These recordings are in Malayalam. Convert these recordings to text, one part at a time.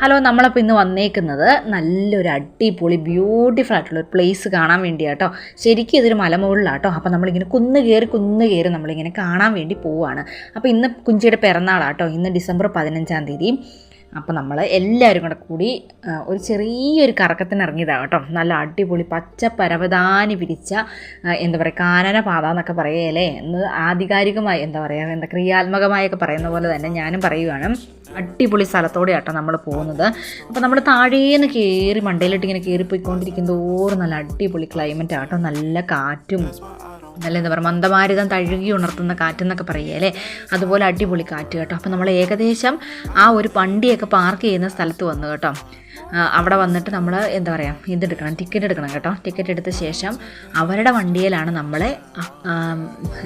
ഹലോ നമ്മളപ്പോൾ ഇന്ന് വന്നേക്കുന്നത് നല്ലൊരു അടിപൊളി ബ്യൂട്ടിഫുൾ ആയിട്ടുള്ള ഒരു പ്ലേസ് കാണാൻ വേണ്ടിയാട്ടോ. ശരിക്കും ഇതൊരു മലമുകളിലാട്ടോ. അപ്പോൾ നമ്മളിങ്ങനെ കുന്ന് കയറി കുന്ന് കയറി നമ്മളിങ്ങനെ കാണാൻ വേണ്ടി പോവുകയാണ് അപ്പോൾ ഇന്ന് കുഞ്ചിയുടെ പിറന്നാളാട്ടോ. ഇന്ന് ഡിസംബർ പതിനഞ്ചാം തീയതി. അപ്പോൾ നമ്മൾ എല്ലാവരും കൂടെ കൂടി ഒരു ചെറിയൊരു കറക്കത്തിന് ഇറങ്ങിയതാണ് കേട്ടോ. നല്ല അടിപൊളി പച്ച പരവതാനി പിരിച്ച എന്താ പറയുക കാനന പാത എന്നൊക്കെ പറയുകയല്ലേ എന്ന് ആധികാരികമായി എന്താ പറയുക എന്താ ക്രിയാത്മകമായൊക്കെ പറയുന്ന പോലെ തന്നെ ഞാനും പറയുകയാണ് അടിപൊളി സ്ഥലത്തോടെ ആട്ടോ നമ്മൾ പോകുന്നത്. അപ്പോൾ നമ്മൾ താഴേന്ന് കയറി മണ്ടയിലിട്ട് ഇങ്ങനെ കയറി പോയിക്കൊണ്ടിരിക്കുന്നതോറും നല്ല അടിപൊളി ക്ലൈമറ്റ് ആട്ടോ. നല്ല കാറ്റും നല്ല എന്താ പറയുക മന്ദമാരുതം തഴുകി ഉണർത്തുന്ന കാറ്റെന്നൊക്കെ പറയുകയല്ലേ അതുപോലെ അടിപൊളി കാറ്റ് കേട്ടോ. അപ്പോൾ നമ്മൾ ഏകദേശം ആ ഒരു വണ്ടിയൊക്കെ പാർക്ക് ചെയ്യുന്ന സ്ഥലത്ത് വന്നു കേട്ടോ. അവിടെ വന്നിട്ട് നമ്മൾ എന്താ പറയുക ഇതെടുക്കണം ടിക്കറ്റ് എടുക്കണം കേട്ടോ. ടിക്കറ്റ് എടുത്ത ശേഷം അവരുടെ വണ്ടിയിലാണ് നമ്മളെ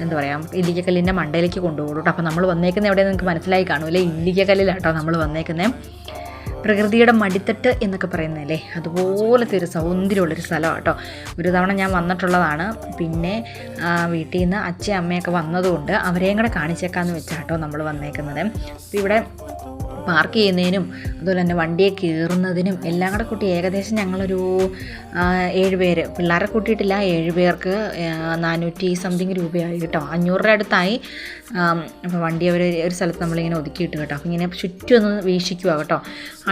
എന്താ പറയുക ഇല്ലിക്കക്കല്ലിന്റെ മണ്ടയിലേക്ക് കൊണ്ടുപോകും കേട്ടോ. അപ്പോൾ നമ്മൾ വന്നേക്കുന്നത് എവിടെ നിങ്ങൾക്ക് മനസ്സിലായി കാണൂല്ലേ ഇല്ലിക്കക്കല്ലിലാട്ടോ നമ്മൾ വന്നേക്കുന്നത്. പ്രകൃതിയുടെ മടിത്തട്ട് എന്നൊക്കെ പറയുന്നതല്ലേ? അതുപോലത്തെ ഒരു സൗന്ദര്യമുള്ളൊരു സ്ഥലമാണ് കേട്ടോ. ഒരു തവണ ഞാൻ വന്നിട്ടുള്ളതാണ്. പിന്നെ വീട്ടിൽ നിന്ന് അച്ഛൻ അമ്മയൊക്കെ വന്നതുകൊണ്ട് അവരെയും കൂടെ കാണിച്ചേക്കാമെന്ന് വെച്ചാട്ടോ നമ്മൾ വന്നേക്കുന്നത്. ഇവിടെ പാർക്ക് ചെയ്യുന്നതിനും അതുപോലെ തന്നെ വണ്ടിയെ കയറുന്നതിനും എല്ലാം കൂടെ കൂട്ടി ഏകദേശം ഞങ്ങളൊരു ഏഴ് പേര്. പിള്ളേരെ കൂട്ടിയിട്ടില്ല ഏഴ് പേർക്ക് നാനൂറ്റി സംതിങ് രൂപയായി കേട്ടോ. അഞ്ഞൂറ് രൂപ അടുത്തായി. അപ്പോൾ വണ്ടി അവർ ഒരു സ്ഥലത്ത് നമ്മളിങ്ങനെ ഒതുക്കിയിട്ട് കേട്ടോ. അപ്പോൾ ഇങ്ങനെ ചുറ്റും ഒന്ന് വീക്ഷിക്കുക കേട്ടോ.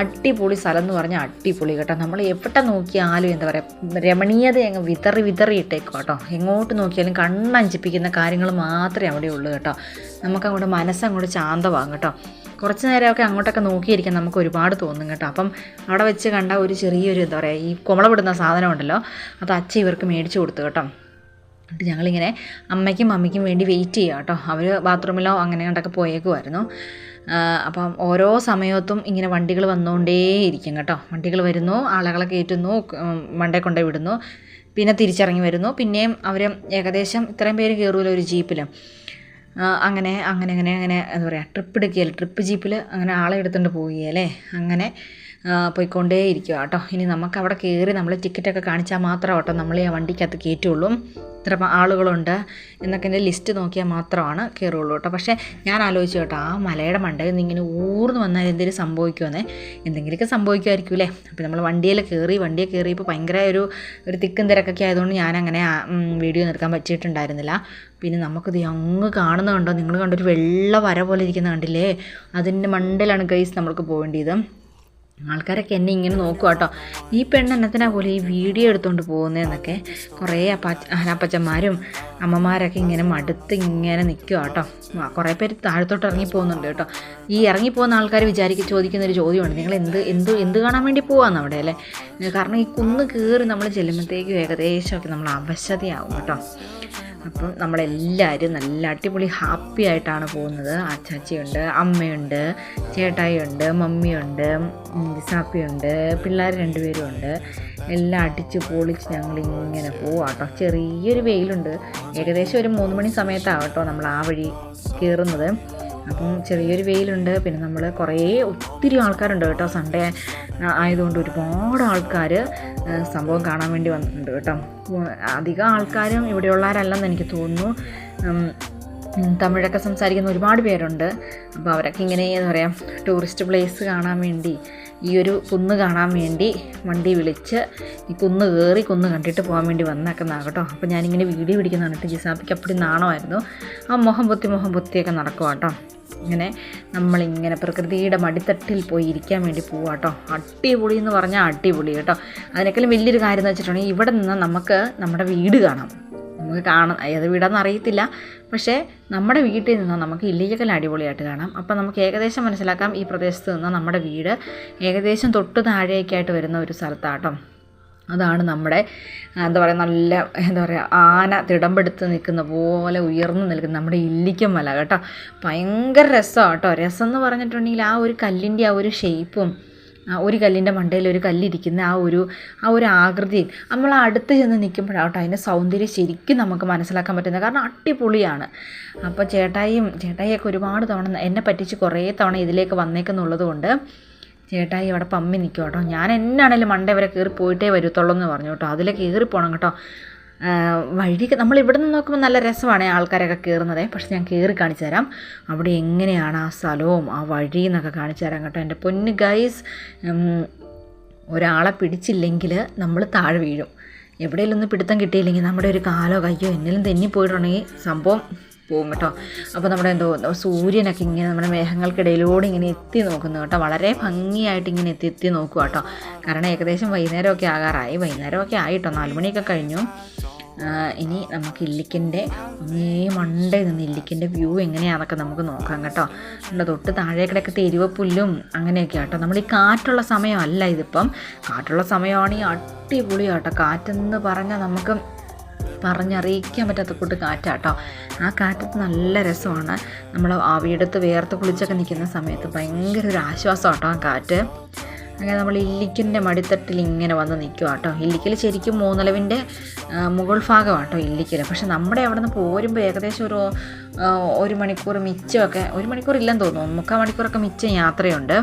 അടിപൊളി സ്ഥലം എന്ന് പറഞ്ഞാൽ അടിപൊളി കേട്ടോ. നമ്മൾ എവിടെ നോക്കിയാലും എന്താ പറയുക രമണീയത അങ്ങ് വിതറി വിതറി ഇട്ടേക്കും കേട്ടോ. എങ്ങോട്ട് നോക്കിയാലും കണ്ണഞ്ചിപ്പിക്കുന്ന കാര്യങ്ങൾ മാത്രമേ അവിടെ ഉള്ളൂ കേട്ടോ. നമുക്കങ്ങോട്ട് മനസ്സങ്ങോട്ട് ശാന്തമാകും കേട്ടോ. കുറച്ച് നേരമൊക്കെ അങ്ങോട്ടൊക്കെ നോക്കിയിരിക്കാൻ നമുക്ക് ഒരുപാട് തോന്നും കേട്ടോ. അപ്പം അവിടെ വെച്ച് കണ്ട ഒരു ചെറിയൊരു എന്താ പറയുക ഈ കുമളവിടുന്ന സാധനം ഉണ്ടല്ലോ അത് അച്ഛ ഇവർക്ക് മേടിച്ചു കൊടുത്തു കേട്ടോ. എന്നിട്ട് ഞങ്ങളിങ്ങനെ അമ്മയ്ക്കും മമ്മിക്കും വേണ്ടി വെയിറ്റ് ചെയ്യുക കേട്ടോ. അവർ ബാത്റൂമിലോ അങ്ങനെ കണ്ടൊക്കെ പോയേക്കുമായിരുന്നു അപ്പം ഓരോ സമയത്തും ഇങ്ങനെ വണ്ടികൾ വന്നുകൊണ്ടേയിരിക്കും കേട്ടോ. വണ്ടികൾ വരുന്നു ആളുകളെ കയറ്റുന്നു മണ്ടേ കൊണ്ടേ വിടുന്നു പിന്നെ തിരിച്ചിറങ്ങി വരുന്നു. പിന്നെയും അവർ ഏകദേശം ഇത്രയും പേര് കയറുമല്ലോ ഒരു ജീപ്പിൽ ആ, അങ്ങനെ അങ്ങനെ അങ്ങനെ അങ്ങനെ എന്താ പറയുക ട്രിപ്പ് എടുക്കുകയല്ലേ ട്രിപ്പ് ജീപ്പിൽ അങ്ങനെ ആളെ എടുത്തുകൊണ്ട് പോവുകയല്ലേ അങ്ങനെ ആ, പോയിക്കൊണ്ടേ ഇരിക്കുക കേട്ടോ. ഇനി നമുക്ക് അവിടെ കയറി നമ്മൾ ടിക്കറ്റൊക്കെ കാണിച്ചാൽ മാത്രം കേട്ടോ നമ്മൾ ആ വണ്ടിക്കകത്ത് കയറ്റുള്ളൂ ഇത്ര ആളുകളുണ്ട് എന്നൊക്കെ എന്റെ ലിസ്റ്റ് നോക്കിയാൽ മാത്രമാണ് കയറുള്ളൂ കേട്ടോ. പക്ഷേ ഞാൻ ആലോചിച്ചു കേട്ടോ ആ മലയുടെ മണ്ടയിൽ നിന്ന് ഇങ്ങനെ ഊർന്ന് വന്നാൽ എന്തെങ്കിലും സംഭവിക്കുമെന്നേ. എന്തെങ്കിലുമൊക്കെ സംഭവിക്കുമായിരിക്കും അല്ലേ? അപ്പോൾ നമ്മൾ വണ്ടിയിൽ കയറി വണ്ടിയിൽ കയറിയപ്പോൾ ഭയങ്കര ഒരു ഒരു തിക്കും തിരക്കൊക്കെ ആയതുകൊണ്ട് ഞാനങ്ങനെ വീഡിയോ എടുക്കാൻ പറ്റിയിട്ടുണ്ടായിരുന്നില്ല. പിന്നെ നമുക്കിത് അങ്ങ് കാണുന്ന കണ്ടോ? നിങ്ങൾ കണ്ടൊരു വെള്ള വര പോലെ ഇരിക്കുന്ന കണ്ടില്ലേ? അതിന്റെ മണ്ടയിലാണ് ഗൈസ് നമ്മൾക്ക് പോകേണ്ടത് ആൾക്കാരൊക്കെ എന്നെ ഇങ്ങനെ നോക്കുക കേട്ടോ ഈ പെണ്ണ് എന്നത്തിനാ പോലെ ഈ വീഡിയോ എടുത്തുകൊണ്ട് പോകുന്നതെന്നൊക്കെ കുറേ അപ്പ അപ്പച്ചന്മാരും അമ്മമാരൊക്കെ ഇങ്ങനെ മടുത്ത് ഇങ്ങനെ നിൽക്കുക കേട്ടോ കുറേ പേര് താഴത്തോട്ട് ഇറങ്ങി പോകുന്നുണ്ട് കേട്ടോ. ഈ ഇറങ്ങി പോകുന്ന ആൾക്കാർ വിചാരിക്കും ചോദിക്കുന്ന ഒരു ചോദ്യമുണ്ട് നിങ്ങൾ എന്ത് എന്ത് എന്ത് കാണാൻ വേണ്ടി പോവാന്ന് അവിടെ അല്ലേ? കാരണം ഈ കുന്ന് കയറി നമ്മൾ ചെല്ലുമ്പോഴത്തേക്കും ഏകദേശമൊക്കെ നമ്മൾ അവശതയാവും കേട്ടോ. അപ്പം നമ്മളെല്ലാവരും നല്ല അടിപൊളി ഹാപ്പി ആയിട്ടാണ് പോകുന്നത്. അച്ചാച്ചിയുണ്ട് അമ്മയുണ്ട് ചേട്ടായിയുണ്ട് മമ്മിയുണ്ട് സാപ്പിയുണ്ട് പിള്ളേർ രണ്ടുപേരും ഉണ്ട് എല്ലാം അടിച്ച് പൊളിച്ച് ഞങ്ങൾ ഇങ്ങനെ കേട്ടോ. ചെറിയൊരു വെയിലുണ്ട്. ഏകദേശം ഒരു മൂന്ന് മണി സമയത്താകട്ടോ നമ്മൾ ആ വഴി കയറുന്നത് അപ്പം ചെറിയൊരു വെയിലുണ്ട്. പിന്നെ നമ്മൾ കുറേ ഒത്തിരി ആൾക്കാരുണ്ട് കേട്ടോ. സൺഡേ ആയതുകൊണ്ട് ഒരുപാട് ആൾക്കാർ സംഭവം കാണാൻ വേണ്ടി വന്നിട്ടുണ്ട് കേട്ടോ. അധികം ആൾക്കാരും ഇവിടെയുള്ളവരല്ലെന്ന് എനിക്ക് തോന്നുന്നു. തമിഴൊക്കെ സംസാരിക്കുന്ന ഒരുപാട് പേരുണ്ട്. അപ്പോൾ അവരൊക്കെ ഇങ്ങനെ എന്താ പറയുക ടൂറിസ്റ്റ് പ്ലേസ് കാണാൻ വേണ്ടി ഈ ഒരു കുന്ന് കാണാൻ വേണ്ടി വണ്ടി വിളിച്ച് ഈ കുന്ന് കയറി കുന്ന് കണ്ടിട്ട് പോകാൻ വേണ്ടി വന്നേക്കുന്നതാണ് കേട്ടോ. അപ്പോൾ ഞാനിങ്ങനെ വീഡിയോ പിടിക്കുന്ന കണ്ടിട്ട് ജിസാബിക്ക് അപ്പടി നാണമായിരുന്നു. ആ മുഖം പൊത്തി മുഖം പൊത്തിയൊക്കെ നടക്കുക കേട്ടോ. ഇങ്ങനെ നമ്മളിങ്ങനെ പ്രകൃതിയുടെ മടിത്തട്ടിൽ പോയി ഇരിക്കാൻ വേണ്ടി പോവുക കേട്ടോ. അടിപൊളി എന്ന് പറഞ്ഞാൽ അടിപൊളി കേട്ടോ. അതിനേക്കാളും വലിയൊരു കാര്യം എന്ന് വെച്ചിട്ടുണ്ടെങ്കിൽ ഇവിടെ നിന്ന് നമുക്ക് നമ്മുടെ വീട് കാണാം. നമുക്ക് കാണാം. ഏത് വീടാന്ന് അറിയത്തില്ല. പക്ഷേ നമ്മുടെ വീട്ടിൽ നിന്ന് നമുക്ക് ഇല്ലിക്കൽ അടിപൊളിയായിട്ട് കാണാം. അപ്പോൾ നമുക്ക് ഏകദേശം മനസ്സിലാക്കാം ഈ പ്രദേശത്ത് നിന്ന് നമ്മുടെ വീട് ഏകദേശം തൊട്ട് താഴേക്കായിട്ട് വരുന്ന ഒരു സ്ഥലത്താട്ടോ. അതാണ് നമ്മുടെ എന്താ പറയുക നല്ല എന്താ പറയുക ആന തിടമ്പെടുത്ത് നിൽക്കുന്ന പോലെ ഉയർന്നു നിൽക്കുന്ന നമ്മുടെ ഇല്ലിക്കം മല കേട്ടോ. ഭയങ്കര രസമാണ് കേട്ടോ രസം എന്ന് പറഞ്ഞിട്ടുണ്ടെങ്കിൽ ആ ഒരു കല്ലിന്റെ ആ ഒരു ഷേപ്പും ഒരു കല്ലിന്റെ മണ്ടയിൽ ഒരു കല്ലിരിക്കുന്ന ആ ഒരു ആ ഒരു ആകൃതിയിൽ നമ്മൾ അടുത്ത് ചെന്ന് നിൽക്കുമ്പോഴാട്ടോ അതിന്റെ സൗന്ദര്യം ശരിക്കും നമുക്ക് മനസ്സിലാക്കാൻ പറ്റുന്നത്. കാരണം അടിപൊളിയാണ്. അപ്പോൾ ചേട്ടായിയും ചേട്ടായിയൊക്കെ ഒരുപാട് തവണ എന്നെ പറ്റിച്ച് കുറേ തവണ ഇതിലേക്ക് വന്നേക്കുന്നുള്ളത് കൊണ്ട് ചേട്ടായി അവിടെ പമ്മി നിൽക്കും കേട്ടോ. ഞാൻ എന്നാണേലും മണ്ടേ വരെ കയറി പോയിട്ടേ വരത്തുള്ളൂ എന്ന് പറഞ്ഞു കേട്ടോ. അതിലേക്ക് കയറി പോകണം കേട്ടോ. വഴി നമ്മൾ ഇവിടെ നിന്ന് നോക്കുമ്പോൾ നല്ല രസമാണ് ആൾക്കാരൊക്കെ കയറുന്നത്. പക്ഷെ ഞാൻ കയറി കാണിച്ചു തരാം. അവിടെ എങ്ങനെയാണ് ആ സ്ഥലവും ആ വഴി എന്നൊക്കെ കാണിച്ചു തരാം കേട്ടോ. എന്റെ പൊന്ന് ഗൈസ് ഒരാളെ പിടിച്ചില്ലെങ്കിൽ നമ്മൾ താഴെ വീഴും. എവിടെയെങ്കിലും ഒന്ന് പിടുത്തം കിട്ടിയില്ലെങ്കിൽ നമ്മുടെ ഒരു കാലോ കയ്യോ എന്തെങ്കിലും തെന്നി പോയിട്ടുണ്ടെങ്കിൽ സംഭവം പോകും കേട്ടോ. അപ്പോൾ നമ്മുടെ എന്തോ സൂര്യനൊക്കെ ഇങ്ങനെ നമ്മുടെ മേഘങ്ങൾക്കിടയിലൂടെ ഇങ്ങനെ എത്തി നോക്കുന്നു കേട്ടോ. വളരെ ഭംഗിയായിട്ട് ഇങ്ങനെ എത്തി എത്തി നോക്കുക കേട്ടോ. കാരണം ഏകദേശം വൈകുന്നേരമൊക്കെ ആകാറായി. വൈകുന്നേരമൊക്കെ ആയിട്ടോ? നാലുമണിയൊക്കെ കഴിഞ്ഞു. ഇനി നമുക്ക് ഇല്ലിക്കന്റെ അങ്ങേ മണ്ടയിൽ നിന്ന് ഇല്ലിക്കന്റെ വ്യൂ എങ്ങനെയാണെന്നൊക്കെ നമുക്ക് നോക്കാം കേട്ടോ. നമ്മുടെ തൊട്ട് താഴെ തെരുവ് എരിവപ്പുല്ലും അങ്ങനെയൊക്കെ ആട്ടോ. നമ്മൾ ഈ കാറ്റുള്ള സമയമല്ല ഇതിപ്പം. കാറ്റുള്ള സമയമാണ് ഈ അടിപൊളിയാട്ടോ കാറ്റെന്ന് പറഞ്ഞാൽ നമുക്ക് പറഞ്ഞറിയിക്കാൻ പറ്റാത്ത കൂട്ട് കാറ്റാട്ടോ. ആ കാറ്റത്ത് നല്ല രസമാണ്. നമ്മൾ ആവിയെടുത്ത് വേർത്ത് കുളിച്ചൊക്കെ നിൽക്കുന്ന സമയത്ത് ഭയങ്കര ഒരു ആശ്വാസം കേട്ടോ ആ കാറ്റ്. അങ്ങനെ നമ്മൾ ഇല്ലിക്കിന്റെ മടിത്തട്ടിൽ ഇങ്ങനെ വന്ന് നിൽക്കുക കേട്ടോ. ഇല്ലിക്കൽ ശരിക്കും മൂന്നളവിന്റെ മുകൾ ഭാഗമാണ് കേട്ടോ ഇല്ലിക്കൽ. പക്ഷെ നമ്മുടെ അവിടെ നിന്ന് പോരുമ്പോൾ ഏകദേശം ഒരു ഒരു മണിക്കൂർ മിച്ചമൊക്കെ ഒരു മണിക്കൂർ ഇല്ലെന്ന് തോന്നുന്നു. മുക്കാൽ മണിക്കൂറൊക്കെ മിച്ചം യാത്രയുണ്ട്.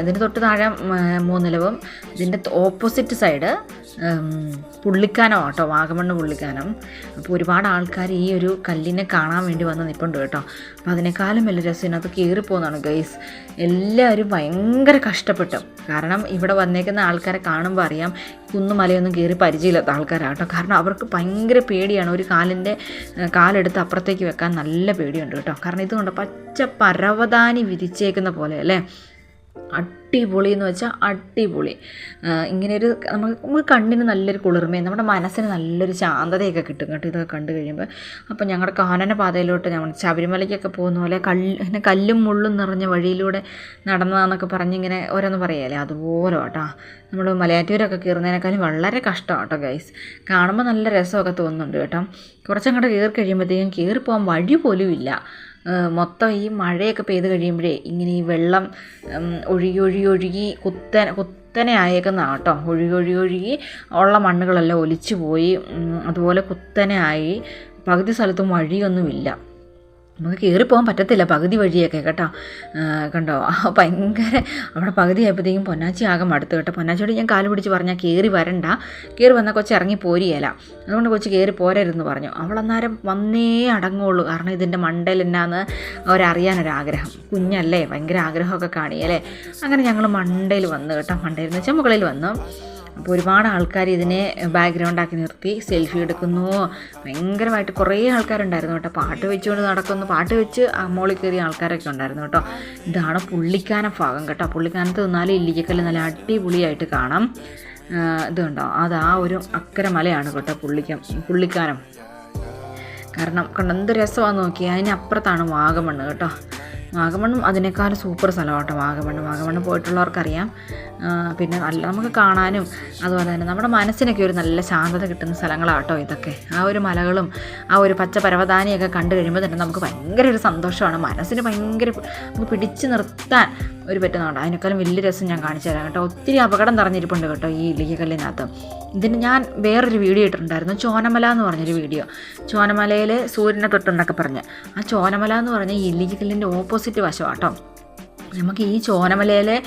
ഇതിന് തൊട്ട് താഴെ മൂന്നിലവും ഇതിന്റെ ഓപ്പോസിറ്റ് സൈഡ് പുള്ളിക്കാനം കേട്ടോ വാഗമണ്ണ് പുള്ളിക്കാനം. അപ്പോൾ ഒരുപാട് ആൾക്കാർ ഈ ഒരു കല്ലിനെ കാണാൻ വേണ്ടി വന്ന് നിൽപ്പുണ്ട് കേട്ടോ. അപ്പോൾ അതിനേക്കാളും വലിയ രസം ഇതിനകത്ത് കയറിപ്പോകുന്നതാണ് ഗൈസ് എല്ലാവരും ഭയങ്കര കഷ്ടപ്പെട്ടു. കാരണം ഇവിടെ വന്നേക്കുന്ന ആൾക്കാരെ കാണുമ്പോൾ അറിയാം കുന്നുമലയൊന്നും കയറി പരിചയമില്ലാത്ത ആൾക്കാരാണ് കേട്ടോ. കാരണം അവർക്ക് ഭയങ്കര പേടിയാണ് ഒരു കാലിന്റെ കാലെടുത്ത് അപ്പുറത്തേക്ക് വെക്കാൻ നല്ല പേടിയുണ്ട് കേട്ടോ. കാരണം ഇതുകൊണ്ട് പച്ച പരവതാനി വിരിച്ചേക്കുന്ന പോലെ അല്ലേ? അടിപൊളി എന്ന് വെച്ചാൽ അടിപൊളി ഇങ്ങനെയൊരു നമുക്ക് നമുക്ക് കണ്ണിന് നല്ലൊരു കുളിർമയും നമ്മുടെ മനസ്സിന് നല്ലൊരു ശാന്തതയൊക്കെ കിട്ടും കേട്ടോ ഇതൊക്കെ കണ്ടു കഴിയുമ്പോൾ അപ്പോൾ ഞങ്ങളുടെ കാനന പാതയിലോട്ട് ഞങ്ങൾ ശബരിമലയ്ക്കൊക്കെ പോകുന്ന പോലെ കല്ല് കല്ലും മുള്ളും നിറഞ്ഞ വഴിയിലൂടെ നടന്നതാന്നൊക്കെ പറഞ്ഞിങ്ങനെ ഓരോന്ന് പറയല്ലേ? അതുപോലെ കേട്ടോ. നമ്മൾ മലയാറ്റൂരൊക്കെ കയറുന്നതിനേക്കാളും വളരെ കഷ്ടമാണ് കേട്ടോ ഗൈസ് കാണുമ്പോൾ നല്ല രസമൊക്കെ തോന്നുന്നുണ്ട് കേട്ടോ. കുറച്ചങ്ങോട്ട് കയറി കഴിയുമ്പോഴത്തേക്കും കയറി പോകാൻ വഴി പോലും ഇല്ല മൊത്തം ഈ മഴയൊക്കെ പെയ്ത് കഴിയുമ്പോഴേ ഇങ്ങനെ ഈ വെള്ളം ഒഴുകി ഒഴുകി ഒഴുകി കുത്തന കുത്തനെ ആയേക്കുന്നതാണ് കേട്ടോ ഒഴുകി ഒഴുകി ഒഴുകി ഉള്ള മണ്ണുകളെല്ലാം ഒലിച്ചു പോയി. അതുപോലെ കുത്തനെ ആയി. പകുതി സ്ഥലത്തും വഴിയൊന്നുമില്ല. നമുക്ക് കയറിപ്പോകാൻ പറ്റത്തില്ല പകുതി വഴിയൊക്കെ കേട്ടോ. കണ്ടോ? ആ, ഭയങ്കര അവിടെ പകുതി ആയപ്പോഴത്തേക്കും പൊന്നാച്ചി ആകെ മടുത്ത് കേട്ടോ. പൊന്നാച്ചിയോട് ഞാൻ കാൽ പിടിച്ച് പറഞ്ഞാൽ കയറി വരണ്ട. കയറി വന്നാൽ കൊച്ചി ഇറങ്ങി പോരുകയില്ല അതുകൊണ്ട് കൊച്ചു കയറി പോരരുതെന്ന് പറഞ്ഞു. അവളന്നേരം വന്നേ അടങ്ങുള്ളൂ. കാരണം ഇതിന്റെ മണ്ടയിൽ എന്നാന്ന് അവരറിയാനൊരാഗ്രഹം. കുഞ്ഞല്ലേ ഭയങ്കര ആഗ്രഹമൊക്കെ കാണിയല്ലേ അങ്ങനെ ഞങ്ങൾ മണ്ടയിൽ വന്നു കേട്ടോ. മണ്ടയിൽ എന്ന് വെച്ചാൽ മുകളിൽ വന്നു. അപ്പോൾ ഒരുപാട് ആൾക്കാർ ഇതിനെ ബാക്ക്ഗ്രൗണ്ട് ആക്കി നിർത്തി സെൽഫി എടുക്കുന്നു. ഭയങ്കരമായിട്ട് കുറേ ആൾക്കാരുണ്ടായിരുന്നു കേട്ടോ. പാട്ട് വെച്ചുകൊണ്ട് നടക്കുന്നു. പാട്ട് വെച്ച് മോളിൽ കയറിയ ആൾക്കാരൊക്കെ ഉണ്ടായിരുന്നു കേട്ടോ. ഇതാണ് പുള്ളിക്കാന ഭാഗം കേട്ടോ. പുള്ളിക്കാനത്ത് നിന്നാലും ഇല്ലിക്കക്കല്ല് നല്ല അടിപൊളിയായിട്ട് കാണാം. ഇതുണ്ടോ? ഇത് അത് ആ ഒരു അക്കരമലയാണ് കേട്ടോ പുള്ളിക്കം പുള്ളിക്കാനം. കാരണം കണ്ട എന്ത് രസമാണെന്ന് നോക്കി അതിനപ്പുറത്താണ് വാഗമണ്ണ് കേട്ടോ. വാഗമണ്ണും അതിനേക്കാൾ സൂപ്പർ സ്ഥലമാണ് കേട്ടോ വാഗമണ്ണ്. വാഗമണ്ണ് പോയിട്ടുള്ളവർക്കറിയാം. പിന്നെ നല്ല നമുക്ക് കാണാനും അതുപോലെ തന്നെ നമ്മുടെ മനസ്സിനൊക്കെ ഒരു നല്ല ശാന്തത കിട്ടുന്ന സ്ഥലങ്ങളാട്ടോ ഇതൊക്കെ. ആ ഒരു മലകളും ആ ഒരു പച്ച പരവതാനിയൊക്കെ കണ്ടു കഴിയുമ്പോൾ തന്നെ നമുക്ക് ഭയങ്കര ഒരു സന്തോഷമാണ്. മനസ്സിന് ഭയങ്കര നമുക്ക് പിടിച്ചു നിർത്താൻ ഒരു പറ്റുന്നുണ്ട് അതിനേക്കാളും വലിയ രസം ഞാൻ കാണിച്ചു തരാം കേട്ടോ. ഒത്തിരി അപകടം നിറഞ്ഞിരിപ്പുണ്ട് കേട്ടോ ഈ ഇല്ലിക്കല്ലിനകത്ത്. ഇതിന് ഞാൻ വേറൊരു വീഡിയോ ഇട്ടിട്ടുണ്ടായിരുന്നു. ചോനമല എന്ന് പറഞ്ഞൊരു വീഡിയോ. ചോനമലയിൽ സൂര്യനെ തൊട്ടെന്നൊക്കെ പറഞ്ഞ്. ആ ചോനമല എന്ന് പറഞ്ഞ ഈ ഇല്ലിക്കല്ലിന്റെ ഓപ്പോസിറ്റ് വശമാട്ടോ. നമുക്ക് ഈ ചോനമലയിലെ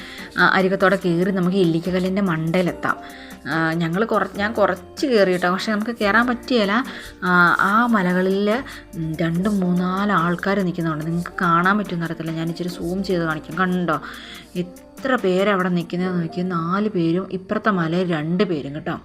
അരികത്തോടെ കയറി നമുക്ക് ഇല്ലിക്കകല്ലിന്റെ മണ്ടയിലെത്താം ഞങ്ങൾ കുറ ഞാൻ കുറച്ച് കയറി കേട്ടോ പക്ഷേ നമുക്ക് കയറാൻ പറ്റിയല്ല ആ, മലകളിൽ രണ്ട് മൂന്നാൽ ആൾക്കാർ നിൽക്കുന്നുണ്ട് നിങ്ങൾക്ക് കാണാൻ പറ്റുമെന്ന് അറിയത്തില്ല. ഞാൻ ഇച്ചിരി സൂം ചെയ്ത് കാണിക്കാം. കണ്ടോ? എത്ര പേരവിടെ നിൽക്കുന്നതെന്ന് നോക്കി നാല് പേരും ഇപ്പുറത്തെ മലയിൽ രണ്ട് പേരും കേട്ടോ.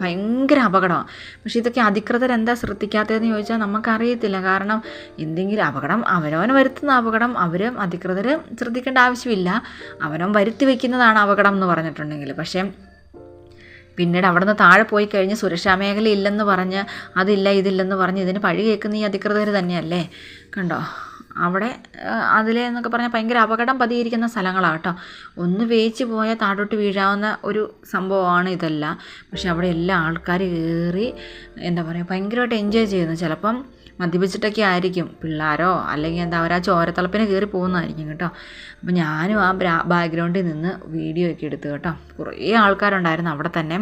ഭയങ്കര അപകടമാണ്. പക്ഷേ ഇതൊക്കെ അധികൃതർ എന്താ ശ്രദ്ധിക്കാത്തതെന്ന് ചോദിച്ചാൽ നമുക്കറിയത്തില്ല. കാരണം എന്തെങ്കിലും അപകടം അവനവൻ വരുത്തുന്ന അപകടം അവർ അധികൃതർ ശ്രദ്ധിക്കേണ്ട ആവശ്യമില്ല. അവനവൻ വരുത്തി വയ്ക്കുന്നതാണ് അപകടം എന്ന് പറഞ്ഞിട്ടുണ്ടെങ്കിൽ. പക്ഷേ പിന്നീട് അവിടെ നിന്ന് താഴെ പോയി കഴിഞ്ഞ് സുരക്ഷാ മേഖല ഇല്ലെന്ന് പറഞ്ഞ് അതില്ല ഇതില്ലെന്ന് പറഞ്ഞ് ഇതിന് പഴി കേൾക്കുന്ന ഈ അധികൃതർ തന്നെയല്ലേ? കണ്ടോ? അവിടെ അതിലെ എന്നൊക്കെ പറഞ്ഞാൽ ഭയങ്കര അപകടം പതിയിരിക്കുന്ന സ്ഥലങ്ങളാണ് കേട്ടോ. ഒന്ന് വേച്ച് പോയാൽ താടോട്ട് വീഴാവുന്ന ഒരു സംഭവമാണ് ഇതെല്ലാം. പക്ഷെ അവിടെ എല്ലാ ആൾക്കാർ കയറി എന്താ പറയുക ഭയങ്കരമായിട്ട് എൻജോയ് ചെയ്യുന്നു. ചിലപ്പം മദ്യപിച്ചിട്ടൊക്കെ ആയിരിക്കും. പിള്ളേരോ അല്ലെങ്കിൽ എന്താ പറയുക ചോരത്തിളപ്പിന് കയറി പോകുന്നതായിരിക്കും കേട്ടോ. അപ്പോൾ ഞാനും ആ ബാക്ക്ഗ്രൗണ്ടിൽ നിന്ന് വീഡിയോ ഒക്കെ എടുത്തു കേട്ടോ. കുറേ ആൾക്കാരുണ്ടായിരുന്നു അവിടെ തന്നെ.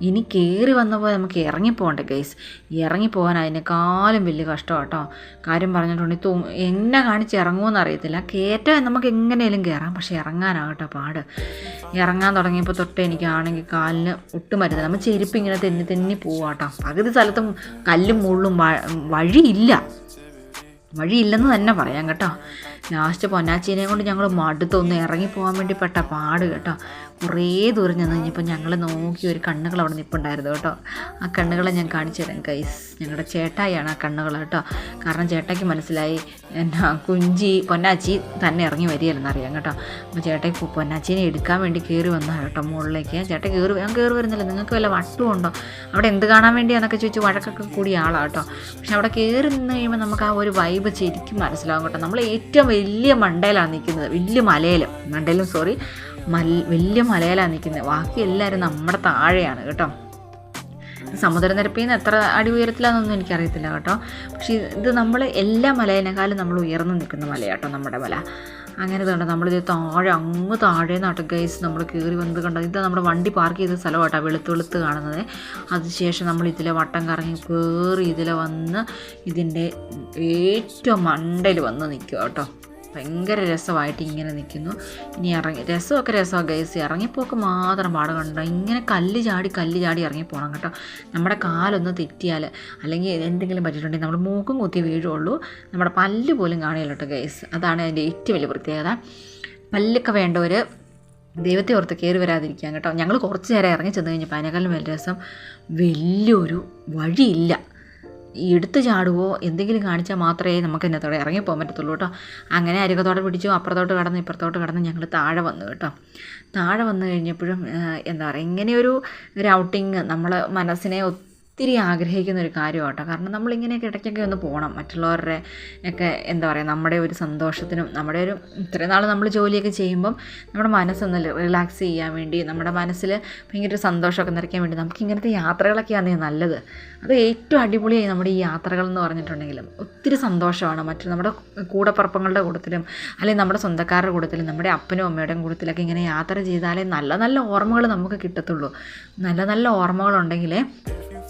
ഇനി കയറി വന്നപ്പോൾ നമുക്ക് ഇറങ്ങിപ്പോകണ്ടേ ഗൈസ് ഇറങ്ങിപ്പോകാൻ അതിനേക്കാളും വലിയ കഷ്ടമാണ് കേട്ടോ. കാര്യം പറഞ്ഞിട്ടുണ്ടെങ്കിൽ തോ എന്നെ കാണിച്ച് ഇറങ്ങുമെന്ന് അറിയത്തില്ല. കയറ്റാൻ നമുക്ക് എങ്ങനെയും കയറാം പക്ഷേ ഇറങ്ങാനാകട്ടെ പാട്. ഇറങ്ങാൻ തുടങ്ങിയപ്പോൾ തൊട്ട് എനിക്കാണെങ്കിൽ കാലിന് ഒട്ടും പറ്റത്തില്ല. നമ്മൾ ചെരുപ്പ് ഇങ്ങനെ തെന്നി തെന്നി പോവാട്ടോ പകുതി സ്ഥലത്തും കല്ലും മുള്ളും വഴിയില്ല. വഴിയില്ലെന്ന് തന്നെ പറയാം കേട്ടോ. ലാസ്റ്റ് പൊന്നാച്ചീനെ കൊണ്ട് ഞങ്ങൾ മടുത്തൊന്ന് ഇറങ്ങിപ്പോകാൻ വേണ്ടി പെട്ട പാട് കേട്ടോ. കുറേ ദൂരം ചെന്ന് കഴിഞ്ഞപ്പോൾ ഞങ്ങൾ നോക്കി ഒരു കണ്ണുകൾ അവിടെ നിൽപ്പുണ്ടായിരുന്നു കേട്ടോ. ആ കണ്ണുകളെ ഞാൻ കാണിച്ചു തരാം കൈസ് ഞങ്ങളുടെ ചേട്ടായിയാണ് ആ കണ്ണുകൾ കേട്ടോ. കാരണം ചേട്ടായിക്ക് മനസ്സിലായി എന്നാ കുഞ്ചി പൊന്നാച്ചി തന്നെ ഇറങ്ങി വരികയല്ലെന്ന് അറിയാം കേട്ടോ. അപ്പോൾ ചേട്ടായി പൊ- പൊന്നാച്ചീനെ എടുക്കാൻ വേണ്ടി കയറി വന്നതാണ് കേട്ടോ മുകളിലേക്ക്. ചേട്ടൻ കയറി ഞാൻ കയറി വരുന്നില്ല. നിങ്ങൾക്ക് വല്ല വട്ടുമുണ്ടോ അവിടെ എന്ത് കാണാൻ വേണ്ടിയാന്നൊക്കെ ചോദിച്ചു വഴക്കൊക്കെ കൂടിയ ആളാണ് കേട്ടോ. പക്ഷെ അവിടെ കയറി നിന്ന് കഴിയുമ്പോൾ നമുക്ക് ആ ഒരു വൈബ് ശരിക്കും മനസ്സിലാവും കേട്ടോ. നമ്മൾ ഏറ്റവും വലിയ മണ്ടയിലാണ് നിൽക്കുന്നത് വലിയ മലയിൽ മണ്ടയിലും സോറി മൽ വലിയ മലയിലാണ് നിൽക്കുന്നത് ബാക്കി എല്ലാവരും നമ്മുടെ താഴെയാണ് കേട്ടോ. സമുദ്രനിരപ്പിൽ നിന്ന് എത്ര അടി ഉയരത്തിലാണെന്നൊന്നും എനിക്കറിയത്തില്ല കേട്ടോ. പക്ഷേ ഇത് നമ്മൾ എല്ലാ മലയിനേക്കാളും നമ്മൾ ഉയർന്നു നിൽക്കുന്ന മലയാട്ടോ നമ്മുടെ മല. അങ്ങനെ നമ്മൾ നമ്മളിത് താഴെ അങ്ങ് താഴെ നാട്ടോ ഗൈസ് നമ്മൾ കയറി വന്നത് കണ്ടത് ഇത് നമ്മുടെ വണ്ടി പാർക്ക് ചെയ്ത സ്ഥലമാട്ടോ വെളുത്ത് വെളുത്ത് കാണുന്നത്. അതിനുശേഷം നമ്മൾ ഇതിലെ വട്ടം കറങ്ങി കയറി ഇതിലെ വന്ന് ഇതിന്റെ ഏറ്റവും മണ്ടയിൽ വന്ന് നിൽക്കുക കേട്ടോ ഭയങ്കര രസമായിട്ട് ഇങ്ങനെ നിൽക്കുന്നു. ഇനി ഇറങ്ങി രസമൊക്കെ രസമാണ് ഗൈസ് ഇറങ്ങിപ്പോക്ക് മാത്രം പാടം കണ്ടോ? ഇങ്ങനെ കല്ല് ചാടി കല്ല് ചാടി ഇറങ്ങിപ്പോകണം കേട്ടോ. നമ്മുടെ കാലൊന്ന് തെറ്റിയാൽ അല്ലെങ്കിൽ എന്തെങ്കിലും പറ്റിയിട്ടുണ്ടെങ്കിൽ നമ്മൾ മൂക്കും കുത്തി വീഴുള്ളൂ. നമ്മുടെ പല്ല് പോലും കാണില്ല കേട്ടോ ഗൈസ് അതാണ് അതിന്റെ ഏറ്റവും വലിയ പ്രത്യേകത. പല്ലൊക്കെ വേണ്ടവർ ദൈവത്തെ ഓർത്ത് കയറി വരാതിരിക്കാൻ കേട്ടോ. ഞങ്ങൾ കുറച്ച് നേരം ഇറങ്ങി ചെന്ന് കഴിഞ്ഞപ്പോൾ അതിനേക്കാളും വലിയ രസം വലിയൊരു വഴിയില്ല. എടുത്ത് ചാടുവോ എന്തെങ്കിലും കാണിച്ചാൽ മാത്രമേ നമുക്ക് ഇറങ്ങി ഇറങ്ങിപ്പോകാൻ പറ്റത്തുള്ളൂ കേട്ടോ. അങ്ങനെ അരികത്തോടെ പിടിച്ചു അപ്പുറത്തോട്ട് കടന്ന് ഇപ്പുറത്തോട്ട് കടന്ന് ഞങ്ങൾ താഴെ വന്നു കേട്ടോ. താഴെ വന്നു കഴിഞ്ഞപ്പോഴും എന്താ പറയുക ഇങ്ങനെയൊരു ഒരു ഔട്ടിങ് നമ്മൾ മനസ്സിനെ ഒത്തിരി ആഗ്രഹിക്കുന്ന ഒരു കാര്യമാണ് കേട്ടോ കാരണം നമ്മളിങ്ങനെയൊക്കെ ഇടയ്ക്കൊക്കെ ഒന്ന് പോകണം മറ്റുള്ളവരുടെ ഒക്കെ എന്താ പറയുക നമ്മുടെ ഒരു സന്തോഷത്തിനും നമ്മുടെ ഒരു ഇത്രയും നാൾ നമ്മൾ ജോലിയൊക്കെ ചെയ്യുമ്പം നമ്മുടെ മനസ്സൊന്ന് റിലാക്സ് ചെയ്യാൻ വേണ്ടി നമ്മുടെ മനസ്സിൽ ഭയങ്കര ഒരു സന്തോഷമൊക്കെ നിറയ്ക്കാൻ വേണ്ടി നമുക്ക് ഇങ്ങനത്തെ യാത്രകളൊക്കെയാണ് നല്ലത്. അത് ഏറ്റവും അടിപൊളിയായി നമ്മുടെ ഈ യാത്രകൾ എന്ന് പറഞ്ഞിട്ടുണ്ടെങ്കിലും ഒത്തിരി സന്തോഷമാണ്. മറ്റു നമ്മുടെ കൂടപ്പറപ്പങ്ങളുടെ കൂട്ടത്തിലും അല്ലെങ്കിൽ നമ്മുടെ സ്വന്തക്കാരുടെ കൂട്ടത്തിലും നമ്മുടെ അപ്പനും അമ്മയുടെയും കൂട്ടത്തിലൊക്കെ ഇങ്ങനെ യാത്ര ചെയ്താലേ നല്ല നല്ല ഓർമ്മകൾ നമുക്ക് കിട്ടത്തുള്ളൂ. നല്ല നല്ല ഓർമ്മകളുണ്ടെങ്കിലേ